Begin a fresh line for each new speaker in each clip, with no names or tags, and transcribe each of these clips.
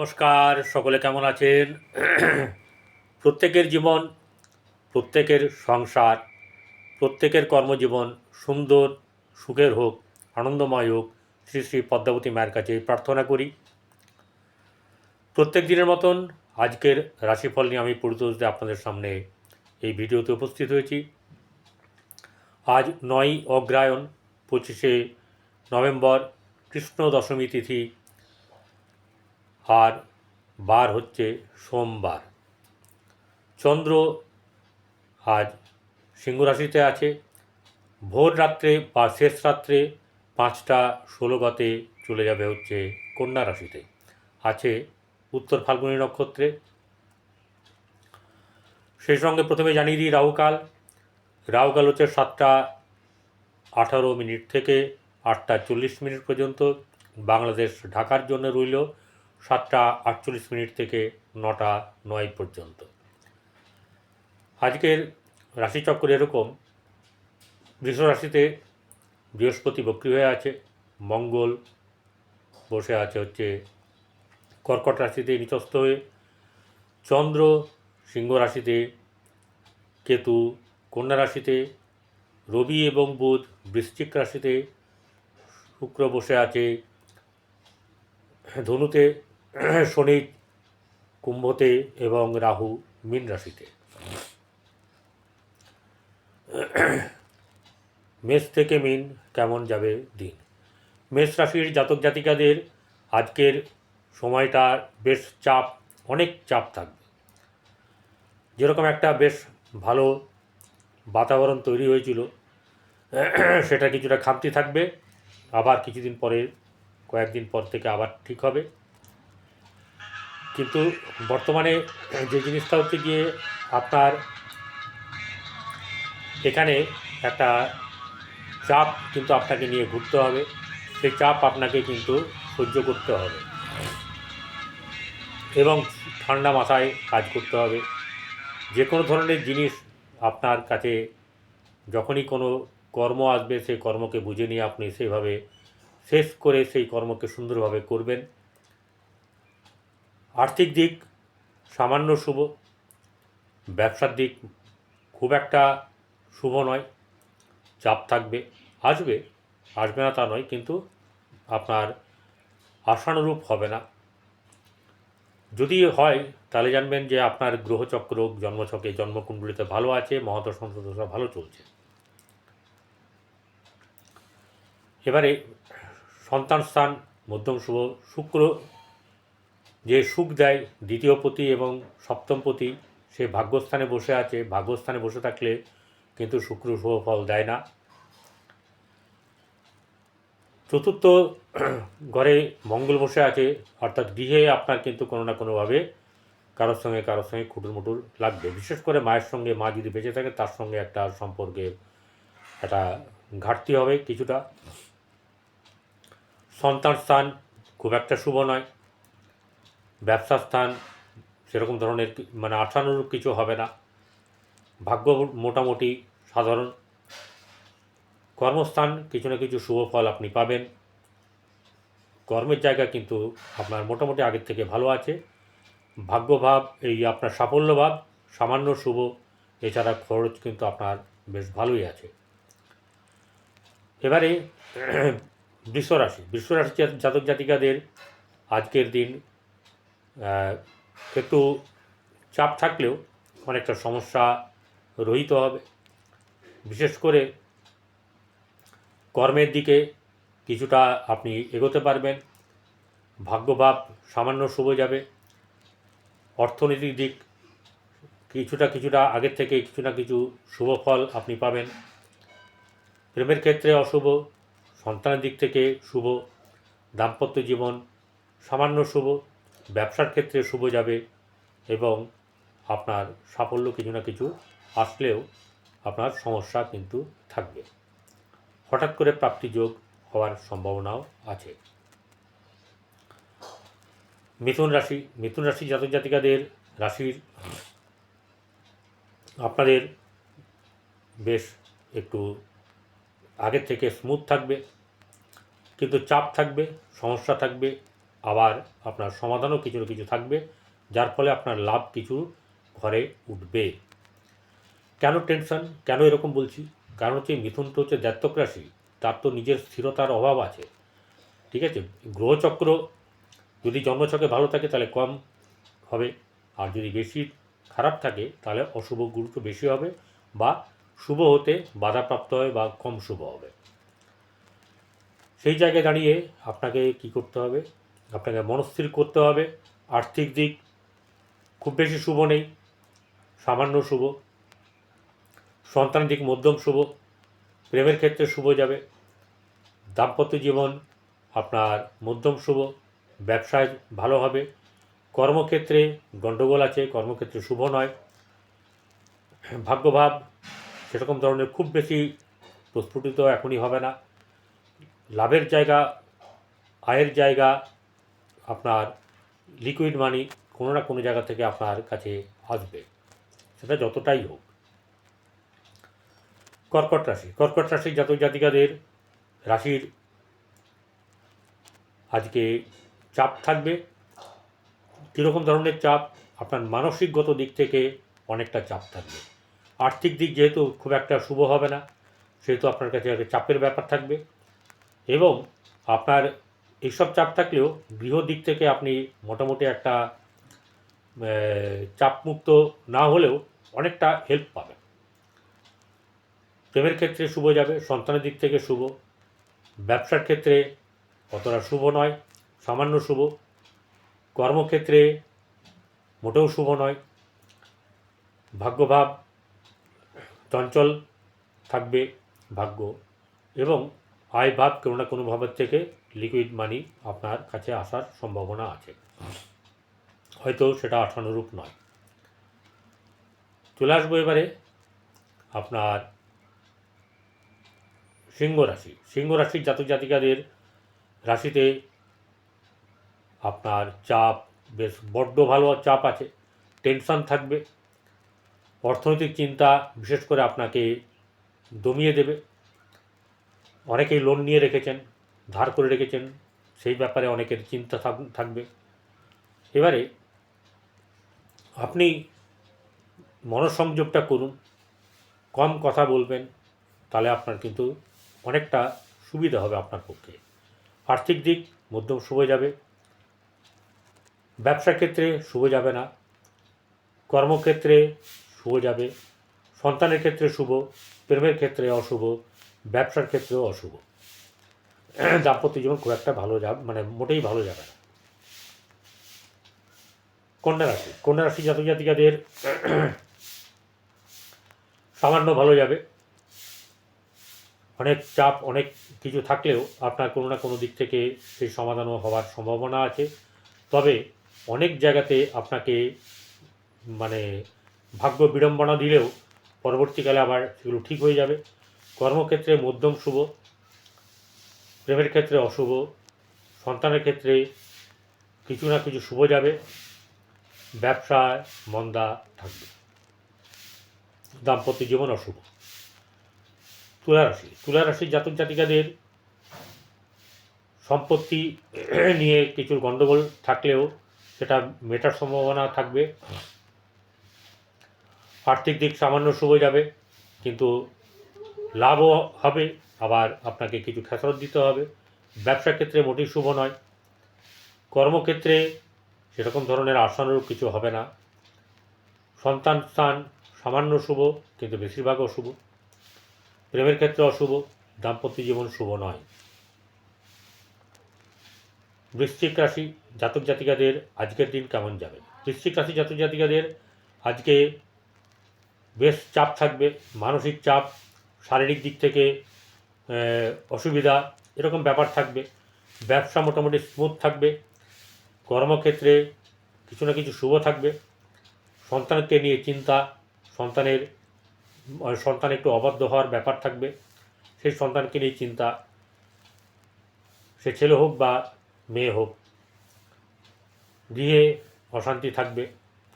নমস্কার, সকলে কেমন আছেন? প্রত্যেকের জীবন, প্রত্যেকের সংসার, প্রত্যেকের কর্মজীবন সুন্দর, সুখের হোক, আনন্দময় হোক, শ্রী শ্রী পদ্মাবতী মায়ের কাছে প্রার্থনা করি। প্রত্যেক দিনের মতন আজকের রাশিফল নিয়ে আমি পরিতোষদে আপনাদের সামনে এই ভিডিওতে উপস্থিত হয়েছি। আজ নয় অগ্রায়ণ, পঁচিশে নভেম্বর কৃষ্ণ দশমী তিথি আর বার হচ্ছে সোমবার। চন্দ্র আজ সিংহ রাশিতে আছে। ভোর রাত্রে বা শেষ রাত্রে পাঁচটা ষোলো গতে চলে যাবে হচ্ছে কন্যা রাশিতে। আছে উত্তর ফাল্গুনী নক্ষত্রে। সেই সঙ্গে প্রথমে জানিয়ে দিই রাহুকাল রাহুকাল হচ্ছে সাতটা আঠারো মিনিট থেকে আটটা চল্লিশ মিনিট পর্যন্ত বাংলাদেশ ঢাকার জন্য রইল। সাতটা আটচল্লিশ মিনিট থেকে নটা নয় পর্যন্ত। আজকের রাশিচক্র এরকম, বৃষ রাশিতে বৃহস্পতি বক্রি হয়ে আছে, মঙ্গল বসে আছে হচ্ছে কর্কট রাশিতে নিচস্থ হয়ে, চন্দ্র সিংহ রাশিতে কেতু, কন্যা রাশিতে রবি এবং বুধ, বৃশ্চিক রাশিতে শুক্র বসে আছে, ধনুতে শনি কুম্ভতে এবং রাহু মীন রাশিতে। মেষ থেকে মিন কেমন যাবে দিন? মেষ রাশির জাতক জাতিকাদের আজকের সময়টা বেশ চাপ, অনেক চাপ থাকবে। যেরকম একটা বেশ ভালো বাতাবরণ তৈরি হয়েছিল, সেটা কিছুটা খামতি থাকবে, আবার কিছুদিন পরে, কয়েকদিন পর থেকে আবার ঠিক হবে। কিন্তু বর্তমানে যে জিনিসটা হচ্ছে গিয়ে আপনার এখানে একটা চাপ কিন্তু আপনাকে নিয়ে ঘুরতে হবে। সেই চাপ আপনাকে কিন্তু সহ্য করতে হবে। এবং ঠান্ডা মাথায় কাজ করতে হবে। যে কোনো ধরনের জিনিস আপনার কাছে যখনই কোনো কর্ম আসবে, সেই কর্মকে বুঝে নিয়ে আপনি সেইভাবে শেষ করে সেই কর্মকে সুন্দরভাবে করবেন। আর্থিক দিক, সামান্য শুভ, ব্যবসার দিক খুব একটা শুভ নয়, চাপ থাকবে, আসবে আসবে না তা নয়, কিন্তু আপনার আশানুরূপ হবে না। যদি হয়, তাহলে জানবেন যে আপনার গ্রহচক্র, জন্মছকে, জন্মকুণ্ডলিতে ভালো আছে মহাদর্শন সদস্য ভালো চলছে। এবারে সন্তান স্থান, মধ্যম শুভ, শুক্র যে সুখ দেয় দ্বিতীয় পতি এবং সপ্তম পতি, সে ভাগ্যস্থানে বসে আছে। ভাগ্যস্থানে বসে থাকলে কিন্তু শুক্র শুভ ফল দেয় না। চতুর্থ ঘরে মঙ্গল বসে আছে। অর্থাৎ গৃহে আপনার কিন্তু কোনো না কোনোভাবে কারোর সঙ্গে কারোর সঙ্গে খুটুর মুটুর লাগবে। বিশেষ করে মায়ের সঙ্গে মা যদি বেঁচে থাকে, তার সঙ্গে একটা সম্পর্কে একটা ঘাটতি হবে কিছুটা। সন্তান স্থান খুব একটা শুভ নয়। ব্যবসা স্থান সেরকম ধরনের মানে আশানুরূপ কিছু হবে না। ভাগ্য মোটামুটি সাধারণ। কর্মস্থান কিছু না কিছু শুভ ফল আপনি পাবেন। কর্মের জায়গা কিন্তু আপনার মোটামুটি আগের থেকে ভালো আছে। ভাগ্যভাব এই আপনার সাফল্যভাব, সামান্য শুভ, এছাড়া খরচ কিন্তু আপনার বেশ ভালোই আছে। এবারে বৃষরাশি। জা- জাতক জাতিকাদের আজকের দিন একটু চাপ থাকলেও অনেকটা সমস্যা রহিত হবে। বিশেষ করে কর্মের দিকে কিছুটা আপনি এগোতে পারবেন। ভাগ্যভাব সামান্য শুভ যাবে। অর্থনৈতিক দিক কিছুটা কিছুটা আগের থেকে কিছু না কিছু শুভ ফল আপনি পাবেন। প্রেমের ক্ষেত্রে অশুভ, সন্তানের দিক থেকে শুভ, দাম্পত্য জীবন সামান্য শুভ। ব্যবসার ক্ষেত্রে শুভ যাবে এবং আপনার সাফল্য কিছু না কিছু আসলেও আপনার সমস্যা কিন্তু থাকবে। হঠাৎ করে প্রাপ্তিযোগ হওয়ার সম্ভাবনাও আছে। মিথুন রাশি মিথুন রাশি জাতক জাতিকাদের রাশির আপনাদের বেশ একটু আগের থেকে স্মুথ থাকবে, কিন্তু চাপ থাকবে, সমস্যা থাকবে আবার আপনার সমাধানও কিছু না কিছু থাকবে, যার ফলে আপনার লাভ কিছু ঘরে উঠবে। কেন টেনশন? কেন এরকম বলছি? কারণ হচ্ছে মিথুন তো হচ্ছে দ্বাত্তক রাশি, তার তো নিজের স্থিরতার অভাব আছে। ঠিক আছে? গ্রহচক্র যদি জন্মছকে ভালো থাকে তাহলে কম হবে, আর যদি বেশি খারাপ থাকে তাহলে অশুভ গুরুত্ব বেশি হবে বা শুভ হতে বাধাপ্রাপ্ত হবে বা কম শুভ হবে। সেই জায়গায় দাঁড়িয়ে আপনাকে কি করতে হবে? আপনাকে মনস্থির করতে হবে। আর্থিক দিক খুব বেশি শুভ নেই, সামান্য শুভ। সন্তান দিক মধ্যম শুভ, প্রেমের ক্ষেত্রে শুভ যাবে। দাম্পত্য জীবন আপনার মধ্যম শুভ, ব্যবসায় ভালো হবে। কর্মক্ষেত্রে গণ্ডগোল আছে, কর্মক্ষেত্রে শুভ নয়। ভাগ্যভাব সেরকম ধরনের খুব বেশি প্রস্ফুটিত এখনই হবে না। লাভের জায়গা, আয়ের জায়গা আপনার লিকুইড মানি কোনো না কোনো জায়গা থেকে আপনার কাছে আসবে। সেটা যতটাই হোক। কর্কট রাশি। কর্কট রাশির জাতক জাতিকাদের রাশির আজকে চাপ থাকবে। কীরকম ধরনের চাপ? আপনার মানসিকগত দিক থেকে অনেকটা চাপ থাকবে। আর্থিক দিক যেহেতু খুব একটা শুভ হবে না, সেহেতু আপনার কাছে একটা চাপের ব্যাপার থাকবে। এবং আপনার এইসব চাপ থাকলেও গৃহ দিক থেকে আপনি মোটামুটি একটা চাপমুক্ত না হলেও অনেকটা হেল্প পাবেন। প্রেমের ক্ষেত্রে শুভ যাবে, সন্তানের দিক থেকে শুভ। ব্যবসার ক্ষেত্রে অতটা শুভ নয়, সামান্য শুভ। কর্মক্ষেত্রে মোটেও শুভ নয়। ভাগ্যভাব চঞ্চল থাকবে, ভাগ্য। এবং আয় ভাব কোনো না কোনো ভাবের থেকে লিকুইড মানি আপনার কাছে আসার সম্ভাবনা আছে। হয়তো সেটা আশানুরূপ নয়। চলে আসব এবারে আপনার সিংহ রাশি। সিংহ রাশির জাতক জাতিকাদের রাশিতে আপনার চাপ বেশ বড্ড ভালো চাপ আছে, টেনশন থাকবে। অর্থনৈতিক চিন্তা বিশেষ করে আপনাকে দমিয়ে দেবে। অনেকেই লোন নিয়ে রেখেছেন। ধার করে রেখেছেন, সেই ব্যাপারে অনেকের চিন্তা থাকবে। এবারে আপনি মনসংযোগটা করুন, কম কথা বলবেন, তাহলে আপনার কিন্তু অনেকটা সুবিধা হবে আপনার পক্ষে। আর্থিক দিক মধ্যম শুভ যাবে, ব্যবসার ক্ষেত্রে শুভ যাবে না, কর্মক্ষেত্রে শুভ যাবে, সন্তানের ক্ষেত্রে শুভ, প্রেমের ক্ষেত্রে অশুভ, ব্যবসার ক্ষেত্রেও অশুভ। দাম্পত্য জীবন খুব একটা ভালো যাবে মানে মোটেই ভালো যাবে না। কন্যা রাশি। কন্যা রাশি জাতক জাতিকাদের সামান্য ভালো যাবে। অনেক চাপ, অনেক কিছু থাকলেও আপনার কোনো না কোনো দিক থেকে সেই সমাধানও হওয়ার সম্ভাবনা আছে। তবে অনেক জায়গাতে আপনাকে মানে ভাগ্য বিড়ম্বনা দিলেও পরবর্তীকালে আবার সেগুলো ঠিক হয়ে যাবে। কর্মক্ষেত্রে মধ্যম শুভ। প্রেমের ক্ষেত্রে অশুভ, সন্তানের ক্ষেত্রে কিছু না কিছু শুভ যাবে, ব্যবসায় মন্দা থাকবে। দাম্পত্য জীবন অশুভ। তুলা রাশি, তুলা রাশির জাতক জাতিকাদের সম্পত্তি নিয়ে কিছু গণ্ডগোল থাকলেও সেটা মেটার সম্ভাবনা থাকবে। আর্থিক দিক সামান্য শুভ যাবে, কিন্তু লাভও হবে। আবার আপনাকে কিছু খেসরত দিতে হবে। ব্যবসা ক্ষেত্রে মোটেই শুভ নয়। কর্মক্ষেত্রে সেরকম ধরনের আশানুরূপ কিছু হবে না। সন্তান স্থান সামান্য শুভ, কিন্তু বেশিরভাগ অশুভ প্রেমের ক্ষেত্রে অশুভ, দাম্পত্য জীবন শুভ নয়। বৃশ্চিক রাশি জাতক জাতিকাদের আজকের দিন কেমন যাবে? বৃশ্চিক রাশি জাতক জাতিকাদের আজকে বেশ চাপ থাকবে, মানসিক চাপ, শারীরিক দিক থেকে অসুবিধা, এরকম ব্যাপার থাকবে। ব্যবসা মোটামুটি স্মুথ থাকবে। কর্মক্ষেত্রে কিছু না কিছু শুভ থাকবে। সন্তানকে নিয়ে চিন্তা, সন্তানের সন্তান একটু অবাধ্য হওয়ার ব্যাপার থাকবে। সেই সন্তানকে নিয়ে চিন্তা, সে ছেলে হোক বা মেয়ে হোক। গৃহে অশান্তি থাকবে।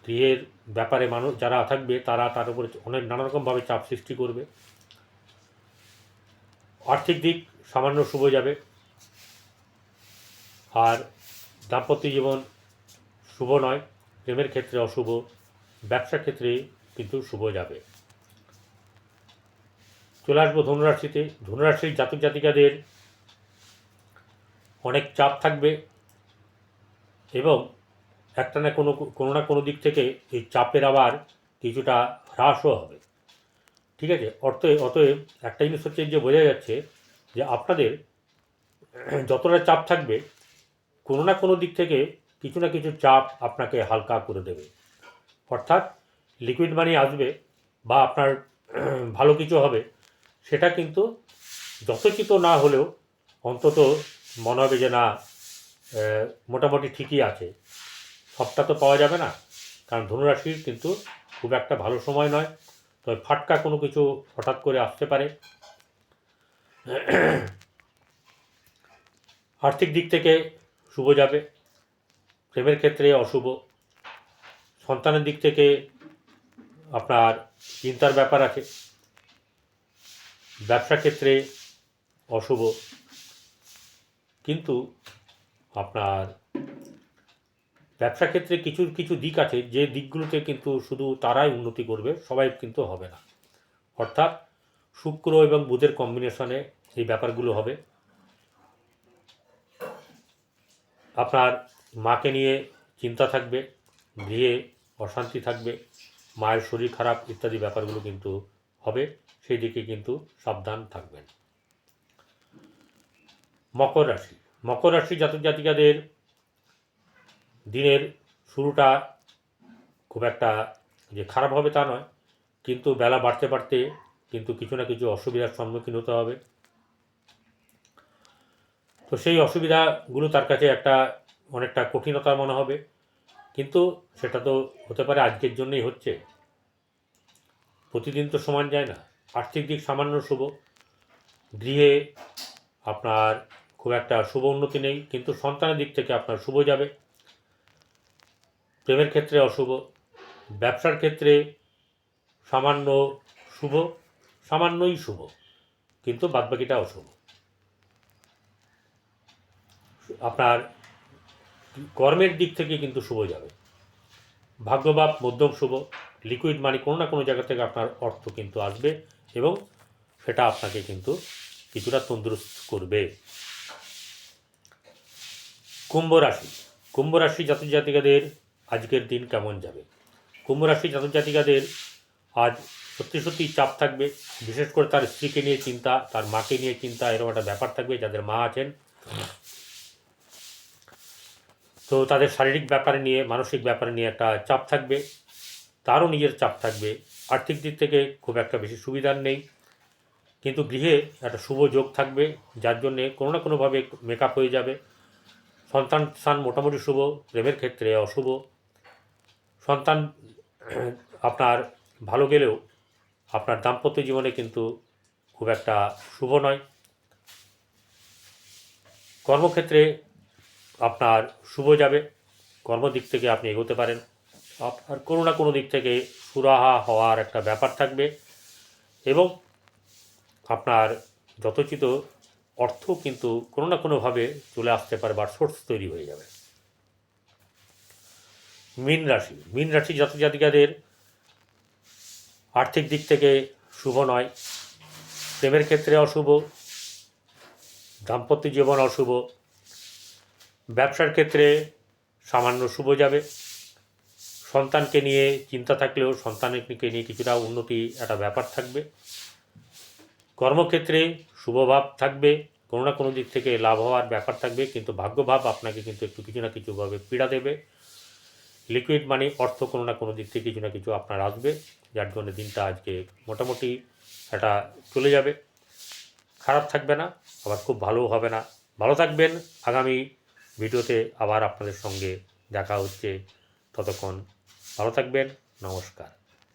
গৃহের ব্যাপারে মানুষ যারা থাকবে তারা তার উপরে অনেক নানারকমভাবে চাপ সৃষ্টি করবে। আর্থিক দিক সামান্য শুভ যাবে। আর দাম্পত্য জীবন শুভ নয়, প্রেমের ক্ষেত্রে অশুভ, ব্যবসার ক্ষেত্রে কিন্তু শুভ যাবে। চলে আসব ধনুরাশিতে। ধনুরাশির জাতক জাতিকাদের অনেক চাপ থাকবে এবং একটা না কোনো কোনো না কোনো দিক থেকে এই চাপের আবার কিছুটা হ্রাসও হবে। ঠিক আছে? অর্থে অতএব একটা জিনিস হচ্ছে যে বোঝা যাচ্ছে যে আপনাদের যতটা চাপ থাকবে, কোনো না কোনো দিক থেকে কিছু না কিছু চাপ আপনাকে হালকা করে দেবে। অর্থাৎ লিকুইড মানি আসবে বা আপনার ভালো কিছু হবে, সেটা কিন্তু যথোচিত না হলেও অন্তত মনে হবে যে না মোটামুটি ঠিকই আছে। সবটা তো পাওয়া যাবে না। কারণ ধনুরাশির কিন্তু খুব একটা ভালো সময় নয়। তবে ফাটকা কোনো কিছু হঠাৎ করে আসতে পারে। আর্থিক দিক থেকে শুভ যাবে। প্রেমের ক্ষেত্রে অশুভ। সন্তানের দিক থেকে আপনার চিন্তার ব্যাপার আছে। ব্যবসা ক্ষেত্রে অশুভ। কিন্তু আপনার ব্যবসা ক্ষেত্রে কিছু কিছু দিক আছে, যে দিকগুলোতে কিন্তু শুধু তারাই উন্নতি করবে, সবাই কিন্তু হবে না। অর্থাৎ শুক্র এবং বুধের কম্বিনেশনে এই ব্যাপারগুলো হবে। আপনার মাকে নিয়ে চিন্তা থাকবে, গৃহে অশান্তি থাকবে, মায়ের শরীর খারাপ ইত্যাদি ব্যাপারগুলো কিন্তু হবে, সেই দিকে কিন্তু সাবধান থাকবেন। মকর রাশি মকর রাশি জাতক জাতিকাদের দিনের শুরুটা খুব একটা যে খারাপ হবে তা নয়, কিন্তু বেলা বাড়তে বাড়তে কিন্তু কিছু না কিছু অসুবিধার সম্মুখীন হতে হবে। তো সেই অসুবিধাগুলো তার কাছে একটা অনেকটা কঠিনতার মনে হবে, কিন্তু সেটা তো হতে পারে আজকের জন্যই হচ্ছে। প্রতিদিন তো সমান যায় না, আর্থিক দিক সামান্য শুভ, গৃহে আপনার খুব একটা শুভ উন্নতি নেই, কিন্তু সন্তানের দিক থেকে আপনার শুভ যাবে। প্রেমের ক্ষেত্রে অশুভ, ব্যবসার ক্ষেত্রে সামান্য শুভ, সামান্যই শুভ, কিন্তু বাদবাকিটা অশুভ। আপনার কর্মের দিক থেকে কিন্তু শুভ যাবে। ভাগ্যভাব, মধ্যম শুভ লিকুইড মানি কোনো না কোনো জায়গা থেকে আপনার অর্থ কিন্তু আসবে এবং সেটা আপনাকে কিন্তু কিছুটা তন্দুরস্ত করবে। কুম্ভ রাশি কুম্ভ রাশি জাতক জাতিকাদের আজকের দিন কেমন যাবে? কুম্ভ রাশি জাতক জাতিকাদের আজ সত্যি সত্যি চাপ থাকবে, বিশেষ করে তার স্ত্রীকে নিয়ে চিন্তা, তার মাকে নিয়ে চিন্তা, এরকম একটা ব্যাপার থাকবে, যাদের মা আছেন। তো তাদের শারীরিক ব্যাপারে নিয়ে, মানসিক ব্যাপারে নিয়ে একটা চাপ থাকবে, তারও নিজের চাপ থাকবে। আর্থিক দিক থেকে খুব একটা বেশি সুবিধার নেই, কিন্তু গৃহে একটা শুভ যোগ থাকবে, যার জন্যে কোনো না কোনোভাবে মেকআপ হয়ে যাবে। সন্তান স্থান মোটামুটি শুভ, প্রেমের ক্ষেত্রে অশুভ। সন্তান আপনার ভালো গেলেও আপনার দাম্পত্য জীবনে কিন্তু খুব একটা শুভ নয়। কর্মক্ষেত্রে আপনার শুভ যাবে। কর্মদিক থেকে আপনি এগোতে পারেন। আপনার কোনো না কোনো দিক থেকে সুরাহা হওয়ার একটা ব্যাপার থাকবে এবং আপনার যথোচিত অর্থ কিন্তু কোনো না কোনোভাবে চলে আসতে পারে বা সোর্স তৈরি হয়ে যাবে। মীন রাশি। মীন রাশি জাতক জাতিকাদের আর্থিক দিক থেকে শুভ নয়। প্রেমের ক্ষেত্রে অশুভ, দাম্পত্য জীবন অশুভ, ব্যবসার ক্ষেত্রে সামান্য শুভ যাবে। সন্তানকে নিয়ে চিন্তা থাকলেও সন্তানকে নিয়ে কিছুটা উন্নতি একটা ব্যাপার থাকবে। কর্মক্ষেত্রে শুভভাব থাকবে, কোনো না কোনো দিক থেকে লাভ হওয়ার ব্যাপার থাকবে, কিন্তু ভাগ্যভাব আপনাকে কিন্তু একটু কিছু না কিছুভাবে পীড়া দেবে। লিকুইড মানি অর্থ কোনো না কোনো দিক থেকে কিছু না কিছু আপনার আসবে, যার জন্য দিনটা আজকে মোটামুটি এটা চলে যাবে। খারাপ থাকবে না, আবার খুব ভালোও হবে না। ভালো থাকবেন, আগামী ভিডিওতে আবার আপনাদের সঙ্গে দেখা হচ্ছে। ততক্ষণ ভালো থাকবেন, নমস্কার।